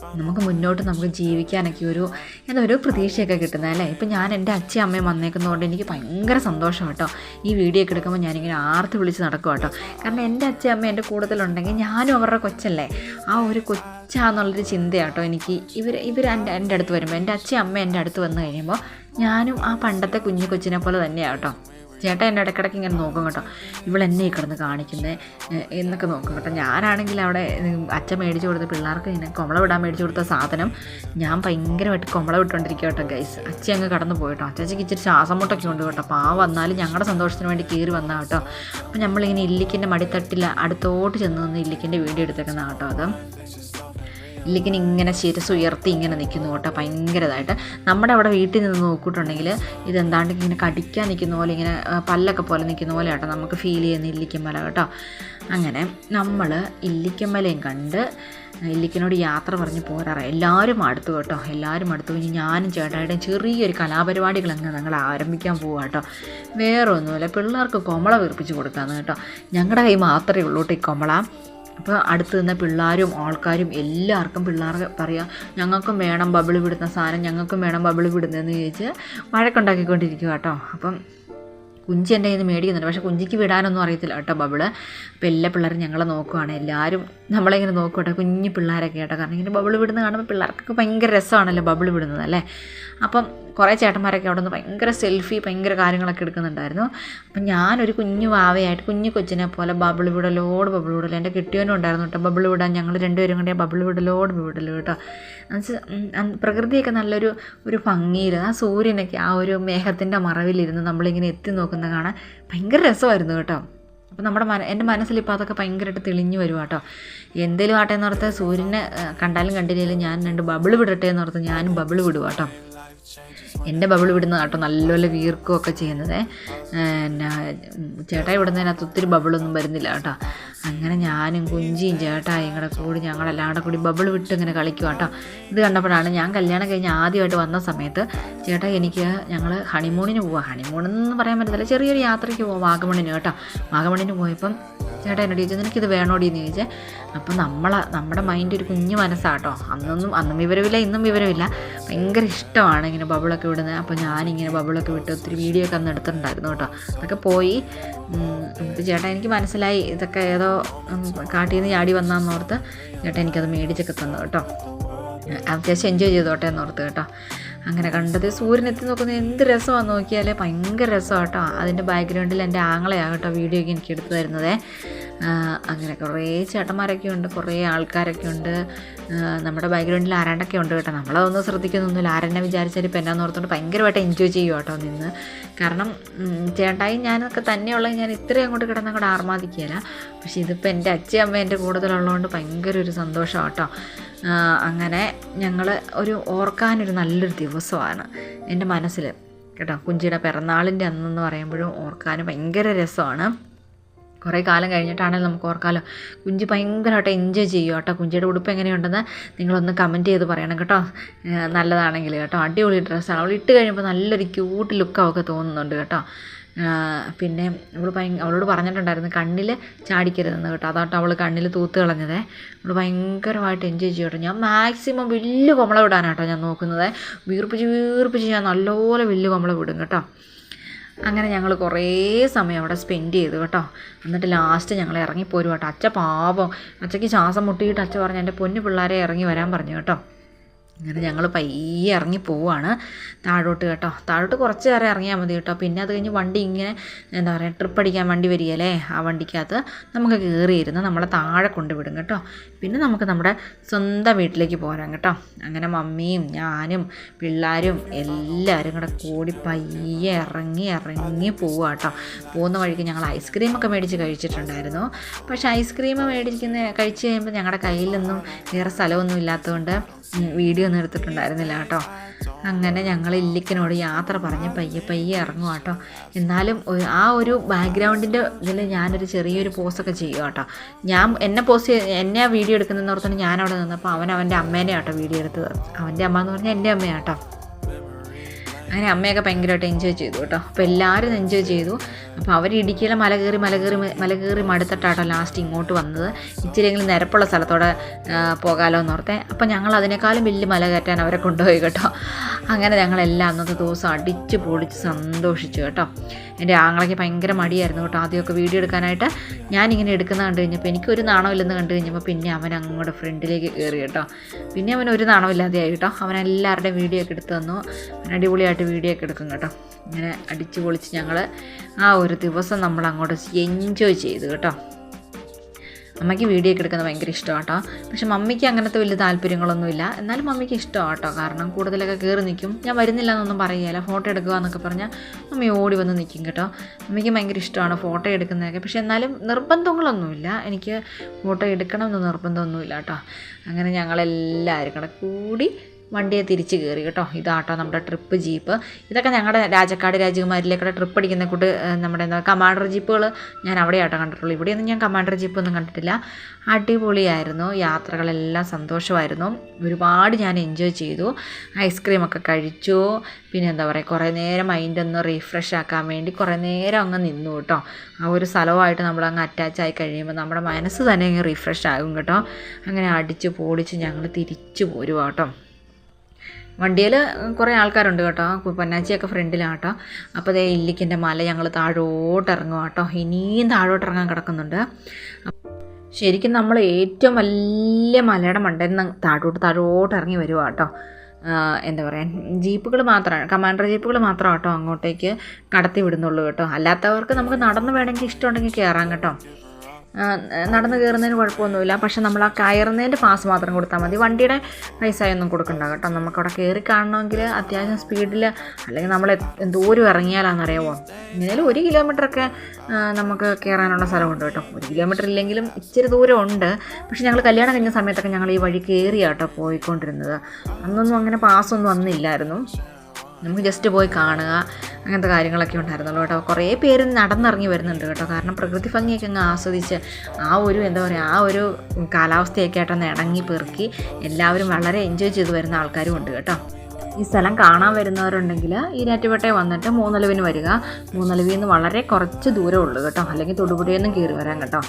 നമുക്ക് മുന്നോട്ട് നമുക്ക് ജീവിക്കാനൊക്കെ ഒരു എന്താ ഒരു പ്രതീക്ഷയൊക്കെ കിട്ടുന്നത് അല്ലേ? ഇപ്പം ഞാൻ എന്റെ അച്ഛയും അമ്മയും വന്നേക്കുന്നതുകൊണ്ട് എനിക്ക് ഭയങ്കര സന്തോഷം കേട്ടോ. ഈ വീഡിയോ ഒക്കെ എടുക്കുമ്പോൾ ഞാനിങ്ങനെ ആർത്ത് വിളിച്ച് നടക്കും കേട്ടോ. കാരണം എന്റെ അച്ഛയും അമ്മയും എന്റെ കൂടുതലുണ്ടെങ്കിൽ ഞാനും അവരുടെ കൊച്ചല്ലേ? ആ ഒരു കൊച്ചാന്നുള്ളൊരു ചിന്തയാട്ടോ എനിക്ക്. ഇവർ ഇവർ എന്റെ എന്റെ അടുത്ത് വരുമ്പോൾ എന്റെ അച്ഛയും അമ്മയും എന്റെ അടുത്ത് വന്നു കഴിയുമ്പോൾ ഞാനും ആ പണ്ടത്തെ കുഞ്ഞു കൊച്ചിനെ പോലെ തന്നെയാട്ടോ ചേട്ടൻ എന്റെ ഇടയ്ക്കിടയ്ക്ക് ഇങ്ങനെ നോക്കും കേട്ടോ. ഇവളെന്നെ ഈ കിടന്ന് കാണിക്കുന്നത് എന്നൊക്കെ നോക്കും കേട്ടോ. ഞാനാണെങ്കിൽ അവിടെ അച്ഛൻ മേടിച്ചു കൊടുത്ത പിള്ളേർക്ക് ഇങ്ങനെ കൊമള വിടാൻ മേടിച്ചു കൊടുത്ത സാധനം ഞാൻ ഭയങ്കരമായിട്ട് കൊമള വിട്ടുകൊണ്ടിരിക്കുക കേട്ടോ ഗൈസ് അച്ഛൻ അങ്ങ് കടന്നു പോയിട്ടോ അച്ചാച്ചയ്ക്ക് ഇച്ചിരി ശ്വാസം മുട്ടൊക്കെ ഉണ്ട് കേട്ടോ. പാ വന്നാലും ഞങ്ങളുടെ സന്തോഷത്തിന് വേണ്ടി കയറി വന്നാൽ കേട്ടോ. അപ്പം നമ്മളിങ്ങനെ ഇല്ലിക്കിന്റെ മടിത്തട്ടിൽ അടുത്തോട്ട് ചെന്ന് നിന്ന് ഇല്ലിക്കിന്റെ വീഡിയോ എടുത്തേക്കുന്ന കേട്ടോ അത്. ഇല്ലിക്കിന് ഇങ്ങനെ ശിരസ് ഉയർത്തി ഇങ്ങനെ നിൽക്കുന്നു കേട്ടോ ഭയങ്കരമായിട്ട് നമ്മുടെ അവിടെ വീട്ടിൽ നിന്ന് നോക്കിയിട്ടുണ്ടെങ്കിൽ ഇതെന്താണ്ട് ഇങ്ങനെ കടിക്കാൻ നിൽക്കുന്ന പോലെ ഇങ്ങനെ പല്ലൊക്കെ പോലെ നിൽക്കുന്ന പോലെ കേട്ടോ നമുക്ക് ഫീൽ ചെയ്യുന്ന ഇല്ലിക്കമ്മല കേട്ടോ. അങ്ങനെ നമ്മൾ ഇല്ലിക്കമ്മലയും കണ്ട് ഇല്ലിക്കനോട് യാത്ര പറഞ്ഞ് പോരാറ എല്ലാവരും അടുത്തു കേട്ടോ എല്ലാവരും അടുത്തു. കഴിഞ്ഞ് ഞാനും ചേട്ടായിട്ടും ചെറിയൊരു കലാപരിപാടികൾ അങ്ങ് ഞങ്ങൾ ആരംഭിക്കാൻ പോകുക കേട്ടോ. വേറെ ഒന്നുമില്ല പിള്ളേർക്ക് കൊമള വീർപ്പിച്ച് കൊടുക്കാമെന്ന് കേട്ടോ. ഞങ്ങളുടെ കൈ മാത്രമേ ഉള്ളൂട്ടോ ഈ കൊമള. അപ്പോൾ അടുത്ത് നിന്ന പിള്ളേരും ആൾക്കാരും എല്ലാവർക്കും പിള്ളേർ പറയുക ഞങ്ങൾക്കും വേണം ബബിൾ വിടുന്ന സാധനം ഞങ്ങൾക്കും വേണം ബബിൾ വിടുന്നതെന്ന് ചോദിച്ച് വഴക്കുണ്ടാക്കിക്കൊണ്ടിരിക്കുക കേട്ടോ അപ്പം കുഞ്ചി എന്റെ കയ്യിൽ മേടിക്കുന്നുണ്ട്. പക്ഷേ കുഞ്ചിക്ക് വിടാനൊന്നും അറിയത്തില്ല കേട്ടോ ബബിൾ അപ്പോൾ എല്ലാ പിള്ളേരും ഞങ്ങളെ നോക്കുവാണ്. എല്ലാവരും നമ്മളെ ഇങ്ങനെ നോക്കട്ടെ കുഞ്ഞു പിള്ളേരൊക്കെ കേട്ടോ. കാരണം ഇങ്ങനെ ബബിൾ വിടുന്ന കാണുമ്പോൾ പിള്ളേർക്കൊക്കെ ഭയങ്കര രസമാണല്ലോ ബബിൾ വിടുന്നത് അല്ലേ? അപ്പം കുറേ ചേട്ടന്മാരൊക്കെ അവിടെ നിന്ന് ഭയങ്കര സെൽഫി ഭയങ്കര കാര്യങ്ങളൊക്കെ എടുക്കുന്നുണ്ടായിരുന്നു. അപ്പം ഞാനൊരു കുഞ്ഞു വാവയായിട്ട് കുഞ്ഞു കൊച്ചിനെ പോലെ ബബിൾ വിടലോട് ബബിൾ വിടൽ എന്റെ കിട്ടിയവനും ഉണ്ടായിരുന്നു കേട്ടോ. ബബിൾ വിടാൻ ഞങ്ങൾ രണ്ടുപേരും കൂടെ ബബിൾ വിടലോട് വിടൽ കേട്ടോ. എന്നുവെച്ചാൽ പ്രകൃതിയൊക്കെ നല്ലൊരു ഒരു ഭംഗിയിൽ ആ സൂര്യനൊക്കെ ആ ഒരു മേഘത്തിന്റെ മറവിലിരുന്ന് നമ്മളിങ്ങനെ എത്തി നോക്കുന്ന കാണാൻ ഭയങ്കര രസമായിരുന്നു കേട്ടോ. അപ്പം നമ്മുടെ മന എന്റെ മനസ്സിൽ ഇപ്പോൾ അതൊക്കെ ഭയങ്കരമായിട്ട് തെളിഞ്ഞു വരും കേട്ടോ. എന്തേലും ആട്ടെ ഓർത്ത് സൂര്യനെ കണ്ടാലും കണ്ടില്ലെങ്കിലും ഞാൻ രണ്ട് ബബിൾ വിടട്ടെ എന്ന് പറഞ്ഞാൽ ഞാനും ബബിൾ വിടുക കേട്ടോ. എന്റെ ബബിൾ വിടുന്ന കേട്ടോ നല്ലപോലെ ഒക്കെ ചെയ്യുന്നത്. പിന്നെ ചേട്ടായി വിടുന്നതിനകത്ത് ഒത്തിരി ബബിളൊന്നും വരുന്നില്ല കേട്ടോ. അങ്ങനെ ഞാനും കുഞ്ചിയും ചേട്ടായും കൂടെ കൂടി ഞങ്ങളെല്ലാവരുടെ കൂടി ബബിൾ വിട്ട് ഇങ്ങനെ കളിക്കും കേട്ടോ. ഇത് കണ്ടപ്പോഴാണ് ഞാൻ കല്യാണം കഴിഞ്ഞ് ആദ്യമായിട്ട് വന്ന സമയത്ത് ചേട്ടാ എനിക്ക് ഞങ്ങൾ ഹണിമൂണിന് പോവാം. ഹണിമൂണെന്ന് പറയാൻ പറ്റത്തില്ല ചെറിയൊരു യാത്രയ്ക്ക് പോവാം വാഗമണിന് കേട്ടോ. വാഗമണിന് പോയപ്പം ചേട്ടാ എന്നോട് ചോദിച്ചു നിനക്കിത് വേണോടി? എന്ന് ചോദിച്ചേ. അപ്പം നമ്മളെ നമ്മുടെ മൈൻഡ് ഒരു കുഞ്ഞു മനസ്സാട്ടോ. അന്നൊന്നും അന്നും വിവരമില്ല ഇന്നും വിവരമില്ല. ഭയങ്കര ഇഷ്ടമാണ് ഇങ്ങനെ ബബിളൊക്കെ വിടുന്നത്. അപ്പോൾ ഞാനിങ്ങനെ ബബിളൊക്കെ വിട്ട് ഒത്തിരി വീഡിയോ ഒക്കെ അന്ന് എടുത്തിട്ടുണ്ടായിരുന്നു കേട്ടോ. അതൊക്കെ പോയി. എന്നിട്ട് ചേട്ടാ എനിക്ക് മനസ്സിലായി. ഇതൊക്കെ ഏതോ കാട്ടിൽ നിന്ന് ചാടി വന്നാന്നോർത്ത് ചേട്ടാ എനിക്കത് മേടിച്ചൊക്കെ തന്നു കേട്ടോ. അത്യാവശ്യം എൻജോയ് ചെയ്തോട്ടെ എന്നോർത്ത് കേട്ടോ. അങ്ങനെ കണ്ടത് സൂര്യനെത്തി നോക്കുന്നത് എന്ത് രസമാണെന്ന് നോക്കിയാലേ. ഭയങ്കര രസമാണ് കേട്ടോ. അതിന്റെ ബാക്ക്ഗ്രൗണ്ടിൽ എന്റെ ആങ്ങളെയാണ് കേട്ടോ വീഡിയോ ഒക്കെ എനിക്ക് എടുത്തു തരുന്നത്. അങ്ങനെ കുറേ ചേട്ടന്മാരൊക്കെ ഉണ്ട് കുറേ ആൾക്കാരൊക്കെ ഉണ്ട്. നമ്മുടെ ബാക്ക്ഗ്രൗണ്ടിൽ ആരാണ്ടൊക്കെ ഉണ്ട് കേട്ടോ. നമ്മളതൊന്നും ശ്രദ്ധിക്കുന്നൊന്നുമില്ല. ആരെന്നെ വിചാരിച്ചാൽ ഇപ്പം എന്നാന്ന് ഓർത്തുകൊണ്ട് ഭയങ്കരമായിട്ട് എൻജോയ് ചെയ്യും കേട്ടോ നിന്ന്. കാരണം ചേട്ടായി ഞാനൊക്കെ തന്നെയുള്ള ഞാൻ ഇത്രയും അങ്ങോട്ട് കിടന്ന് അങ്ങോട്ട് ആർമാദിക്കുകയില്ല പക്ഷേ ഇതിപ്പോൾ എന്റെ അച്ഛയും അമ്മ എന്റെ കൂടുതലുള്ളതുകൊണ്ട് ഭയങ്കര ഒരു സന്തോഷം കേട്ടോ. അങ്ങനെ ഞങ്ങൾ ഒരു ഓർക്കാനൊരു നല്ലൊരു ദിവസമാണ് എന്റെ മനസ്സിൽ കേട്ടോ കുഞ്ചിയുടെ പിറന്നാളിന്റെ അന്നെന്ന് പറയുമ്പോഴും ഓർക്കാനും ഭയങ്കര രസമാണ്. കുറേ കാലം കഴിഞ്ഞിട്ടാണെങ്കിൽ നമുക്ക് ഓർക്കാമല്ലോ കുഞ്ചി ഭയങ്കരമായിട്ട് എൻജോയ് ചെയ്യും കേട്ടോ. കുഞ്ചിയുടെ ഉടുപ്പ് എങ്ങനെയുണ്ടെന്ന് നിങ്ങളൊന്ന് കമന്റ് ചെയ്ത് പറയണം കേട്ടോ. നല്ലതാണെങ്കിൽ കേട്ടോ. അടിപൊളി ഡ്രസ്സാണ് അവൾ ഇട്ട് കഴിയുമ്പോൾ നല്ലൊരു ക്യൂട്ട് ലുക്കാവൊക്കെ തോന്നുന്നുണ്ട് കേട്ടോ. പിന്നെ അവൾ ഭയങ്കര അവളോട് പറഞ്ഞിട്ടുണ്ടായിരുന്നു കണ്ണിൽ ചാടിക്കരുതെന്ന് കേട്ടോ. അതാട്ടോ അവൾ കണ്ണിൽ തൂത്ത് കളഞ്ഞത്. അവൾ ഭയങ്കരമായിട്ട് എൻജോയ് ചെയ്യും കേട്ടോ. ഞാൻ മാക്സിമം വലിയ കൊമള വിടാനാട്ടോ ഞാൻ നോക്കുന്നത്. വീർപ്പിച്ച് വീർപ്പിച്ച് ഞാൻ നല്ലപോലെ വലിയ കൊമള വിടും കേട്ടോ. അങ്ങനെ ഞങ്ങൾ കുറേ സമയം അവിടെ സ്പെൻഡ് ചെയ്തു കേട്ടോ. എന്നിട്ട് ലാസ്റ്റ് ഞങ്ങൾ ഇറങ്ങിപ്പോരും കേട്ടോ. അച്ഛ പാവം. അച്ഛയ്ക്ക് ശ്വാസം മുട്ടിയിട്ട് അച്ഛ പറഞ്ഞു എന്റെ പൊന്നു പിള്ളേരെ ഇറങ്ങി വരാൻ പറഞ്ഞു കേട്ടോ. അങ്ങനെ ഞങ്ങൾ പയ്യെ ഇറങ്ങി പോവുകയാണ് താഴോട്ട് കേട്ടോ. താഴോട്ട് കുറച്ച് നേരം ഇറങ്ങിയാൽ മതി കേട്ടോ. പിന്നെ അത് കഴിഞ്ഞ് വണ്ടി ഇങ്ങനെ എന്താ പറയുക ട്രിപ്പ് അടിക്കാൻ വണ്ടി വരികയല്ലേ? ആ വണ്ടിക്കകത്ത് നമുക്ക് കയറിയിരുന്ന് നമ്മളെ താഴെ കൊണ്ടുവിടും കേട്ടോ. പിന്നെ നമുക്ക് നമ്മുടെ സ്വന്തം വീട്ടിലേക്ക് പോരാം കേട്ടോ. അങ്ങനെ മമ്മിയും ഞാനും പിള്ളേരും എല്ലാവരും കൂടെ കൂടി പയ്യെ ഇറങ്ങി ഇറങ്ങി പോവുക കേട്ടോ. പോകുന്ന വഴിക്ക് ഞങ്ങൾ ഐസ്ക്രീമൊക്കെ മേടിച്ച് കഴിച്ചിട്ടുണ്ടായിരുന്നു. പക്ഷേ ഐസ്ക്രീം മേടിക്കുന്ന കഴിച്ച് കഴിയുമ്പോൾ ഞങ്ങളുടെ കയ്യിലൊന്നും വേറെ സ്ഥലമൊന്നും ഇല്ലാത്തതുകൊണ്ട് വീഡിയോ ഒന്നും എടുത്തിട്ടുണ്ടായിരുന്നില്ല കേട്ടോ. അങ്ങനെ ഞങ്ങൾ ഇല്ലിക്കനോട് യാത്ര പറഞ്ഞ് പയ്യെ പയ്യെ ഇറങ്ങും കേട്ടോ. എന്നാലും ആ ഒരു ബാക്ക്ഗ്രൗണ്ടിന്റെ ഇതിൽ ഞാനൊരു ചെറിയൊരു പോസ്റ്റൊക്കെ ചെയ്യും കേട്ടോ. ഞാൻ എന്നെ പോസ്റ്റ് എന്നെ വീഡിയോ എടുക്കുന്നതെന്ന് ഞാൻ അവിടെ നിന്നപ്പോൾ അവൻ അവന്റെ അമ്മേനെ കേട്ടോ വീഡിയോ എടുത്തത് അവന്റെ അമ്മ എന്ന് പറഞ്ഞാൽ എന്റെ അമ്മയാട്ടോ അങ്ങനെ അമ്മയൊക്കെ ഭയങ്കരമായിട്ട് എൻജോയ് ചെയ്തു കേട്ടോ. അപ്പോൾ എല്ലാവരും എൻജോയ് ചെയ്തു. അപ്പോൾ അവർ ഇടുക്കിയിലെ മല കയറി മല കയറി മല കയറി മടുത്തിട്ടാട്ടോ ലാസ്റ്റ് ഇങ്ങോട്ട് വന്നത്. ഇച്ചിരിയെങ്കിലും നിരപ്പുള്ള സ്ഥലത്തോടെ പോകാലോ എന്ന് ഓർത്തേ. അപ്പോൾ ഞങ്ങൾ അതിനേക്കാളും വലിയ മല കയറ്റാൻ അവരെ കൊണ്ടുപോയി കേട്ടോ. അങ്ങനെ ഞങ്ങളെല്ലാം അന്നത്തെ ദിവസം അടിച്ച് പൊളിച്ച് സന്തോഷിച്ചു കേട്ടോ. എന്റെ ആങ്ങളയ്ക്ക് ഭയങ്കര മടിയായിരുന്നു കേട്ടോ ആദ്യമൊക്കെ വീഡിയോ എടുക്കാനായിട്ട്. ഞാനിങ്ങനെ എടുക്കുന്ന കണ്ടു കഴിഞ്ഞപ്പോൾ എനിക്കൊരു നാണമില്ലെന്ന് കണ്ടു കഴിഞ്ഞപ്പോൾ പിന്നെ അവൻ അങ്ങോട്ട് ഫ്രണ്ടിലേക്ക് കയറി കേട്ടോ. പിന്നെ അവൻ ഒരു നാണമില്ലാതെയായി കേട്ടോ. അവൻ എല്ലാവരുടെയും വീഡിയോ ഒക്കെ എടുത്തു തന്നു. അവൻ അടിപൊളിയായിട്ട് വീഡിയോ ഒക്കെ എടുക്കും കേട്ടോ. ഇങ്ങനെ അടിച്ച് പൊളിച്ച് ഞങ്ങൾ ആ ഒരു ദിവസം നമ്മൾ അങ്ങോട്ട് എൻജോയ് ചെയ്തു കേട്ടോ. അമ്മയ്ക്ക് വീഡിയോ ഒക്കെ എടുക്കുന്നത് ഭയങ്കര ഇഷ്ടമാണ് കേട്ടോ പക്ഷെ മമ്മിക്ക് അങ്ങനത്തെ വലിയ താല്പര്യങ്ങളൊന്നുമില്ല. എന്നാലും മമ്മിക്ക് ഇഷ്ടമാണ് കേട്ടോ കാരണം കൂടുതലൊക്കെ കയറി നിൽക്കും. ഞാൻ വരുന്നില്ല എന്നൊന്നും പറയുകയില്ല ഫോട്ടോ എടുക്കുക എന്നൊക്കെ പറഞ്ഞാൽ മമ്മി ഓടി വന്ന് നിൽക്കും കേട്ടോ. മമ്മിക്ക് ഭയങ്കര ഇഷ്ടമാണ് ഫോട്ടോ എടുക്കുന്നതൊക്കെ. പക്ഷെ എന്നാലും നിർബന്ധങ്ങളൊന്നുമില്ല. എനിക്ക് ഫോട്ടോ എടുക്കണമെന്ന് നിർബന്ധമൊന്നുമില്ല കേട്ടോ. അങ്ങനെ ഞങ്ങളെല്ലാവരും കൂടെ കൂടി വണ്ടിയെ തിരിച്ച് കയറി കേട്ടോ. ഇതാട്ടോ നമ്മുടെ ട്രിപ്പ് ജീപ്പ്. ഇതൊക്കെ ഞങ്ങളുടെ രാജക്കാട് രാജകുമാരിലേക്കൂടെ ട്രിപ്പ് അടിക്കുന്ന കൂട്ട് നമ്മുടെ എന്താ കമാൻഡർ ജീപ്പുകൾ ഞാൻ അവിടെ ആട്ടോ കണ്ടിട്ടുള്ളൂ. ഇവിടെയൊന്നും ഞാൻ കമാൻഡർ ജീപ്പ് ഒന്നും കണ്ടിട്ടില്ല. അടിപൊളിയായിരുന്നു. യാത്രകളെല്ലാം സന്തോഷമായിരുന്നു. ഒരുപാട് ഞാൻ എൻജോയ് ചെയ്തു. ഐസ്ക്രീമൊക്കെ കഴിച്ചു. പിന്നെ എന്താ പറയുക കുറേ നേരം മൈൻഡ് ഒന്ന് റീഫ്രഷ് ആക്കാൻ വേണ്ടി കുറേ നേരം അങ്ങ് നിന്നു കേട്ടോ. ആ ഒരു സ്ഥലവുമായിട്ട് നമ്മൾ അങ്ങ് അറ്റാച്ച് ആയി കഴിയുമ്പോൾ നമ്മുടെ മനസ്സ് തന്നെ അങ്ങ് റീഫ്രഷ് ആകും കേട്ടോ. അങ്ങനെ അടിച്ച് പൊളിച്ച് ഞങ്ങൾ തിരിച്ചു പോരുവാട്ടോ വണ്ടിയിൽ കുറേ ആൾക്കാരുണ്ട് കേട്ടോ. പൊന്നാച്ചിയൊക്കെ ഫ്രണ്ടിലാണ് കേട്ടോ അപ്പോൾ അതേ ഇല്ലിക്കിന്റെ മല ഞങ്ങൾ താഴോട്ട് ഇറങ്ങും കേട്ടോ ഇനിയും താഴോട്ട് ഇറങ്ങാൻ കിടക്കുന്നുണ്ട്. ശരിക്കും നമ്മൾ ഏറ്റവും വലിയ മലയുടെ മണ്ടയിൽ താഴോട്ട് താഴോട്ട് ഇറങ്ങി വരുവാ കേട്ടോ എന്താ പറയുക ജീപ്പുകൾ മാത്രമാണ് കമാൻഡർ ജീപ്പുകൾ മാത്രം കേട്ടോ അങ്ങോട്ടേക്ക് കടത്തി വിടുന്നുള്ളൂ കേട്ടോ. അല്ലാത്തവർക്ക് നമുക്ക് നടന്ന് വേണമെങ്കിൽ ഇഷ്ടമുണ്ടെങ്കിൽ കയറാം കേട്ടോ. നടന്ന് കയറുന്നതിന് കുഴപ്പമൊന്നുമില്ല. പക്ഷെ നമ്മൾ ആ കയറുന്നതിന്റെ പാസ് മാത്രം കൊടുത്താൽ മതി. വണ്ടിയുടെ പൈസയൊന്നും കൊടുക്കണ്ട കേട്ടോ. നമുക്കവിടെ കയറി കാണണമെങ്കിൽ അത്യാവശ്യം സ്പീഡിൽ അല്ലെങ്കിൽ നമ്മൾ ദൂരം ഇറങ്ങിയാലാണെന്നറിയാമോ ഇങ്ങനെ ഒരു കിലോമീറ്ററൊക്കെ നമുക്ക് കയറാനുള്ള സ്ഥലമുണ്ട് കേട്ടോ. ഒരു കിലോമീറ്റർ ഇല്ലെങ്കിലും ഇച്ചിരി ദൂരം ഉണ്ട് പക്ഷെ ഞങ്ങൾ കല്യാണം കഴിഞ്ഞ സമയത്തൊക്കെ ഞങ്ങൾ ഈ വഴി കയറിയാട്ടോ പോയിക്കൊണ്ടിരുന്നത്. അന്നൊന്നും അങ്ങനെ പാസ്സൊന്നും വന്നില്ലായിരുന്നു. നമുക്ക് ജസ്റ്റ് പോയി കാണുക അങ്ങനത്തെ കാര്യങ്ങളൊക്കെ ഉണ്ടായിരുന്നുള്ളൂ കേട്ടോ. കുറേ പേര് നടന്നിറങ്ങി വരുന്നുണ്ട് കേട്ടോ. കാരണം പ്രകൃതി ഭംഗിയൊക്കെ അങ്ങ് ആസ്വദിച്ച് ആ ഒരു എന്താ പറയുക ആ ഒരു കാലാവസ്ഥയൊക്കെ ആയിട്ടൊന്ന് ഇണങ്ങി പെറുക്കി എല്ലാവരും വളരെ എൻജോയ് ചെയ്ത് വരുന്ന ആൾക്കാരും ഉണ്ട് കേട്ടോ. ഈ സ്ഥലം കാണാൻ വരുന്നവരുണ്ടെങ്കിൽ ഈരാറ്റുപേട്ടയിൽ വന്നിട്ട് മൂന്നലവിന് വരിക. മൂന്നലവിന്ന് വളരെ കുറച്ച് ദൂരമേ ഉള്ളൂ കേട്ടോ. അല്ലെങ്കിൽ തൊടുപുഴയൊന്നും കയറി വരാം കേട്ടോ.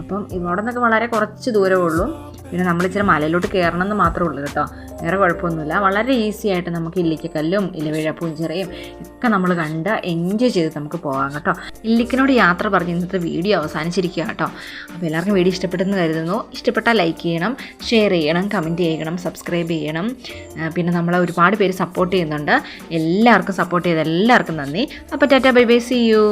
അപ്പം ഇവിടെ നിന്നൊക്കെ വളരെ കുറച്ച് ദൂരമേ ഉള്ളൂ. പിന്നെ നമ്മൾ ഇച്ചിരി മലയിലോട്ട് കയറണം എന്ന് മാത്രമേ ഉള്ളൂ കേട്ടോ. വേറെ കുഴപ്പമൊന്നുമില്ല. വളരെ ഈസി ആയിട്ട് നമുക്ക് ഇല്ലിക്കക്കല്ലും ഇലവിഴപ്പൂഞ്ചിറയും ഒക്കെ നമ്മൾ കണ്ട് എൻജോയ് ചെയ്ത് നമുക്ക് പോകാം കേട്ടോ. ഇല്ലിക്കിനോട് യാത്ര പറഞ്ഞ് ഇന്നത്തെ വീഡിയോ അവസാനിച്ചിരിക്കുക കേട്ടോ. അപ്പോൾ എല്ലാവർക്കും വീഡിയോ ഇഷ്ടപ്പെട്ടെന്ന് കരുതുന്നു. ഇഷ്ടപ്പെട്ടാൽ ലൈക്ക് ചെയ്യണം ഷെയർ ചെയ്യണം കമന്റ് ചെയ്യണം സബ്സ്ക്രൈബ് ചെയ്യണം. പിന്നെ നമ്മളെ ഒരുപാട് പേര് സപ്പോർട്ട് ചെയ്യുന്നുണ്ട്. എല്ലാവർക്കും സപ്പോർട്ട് ചെയ്ത് എല്ലാവർക്കും നന്ദി. അപ്പോൾ tata bye bye see you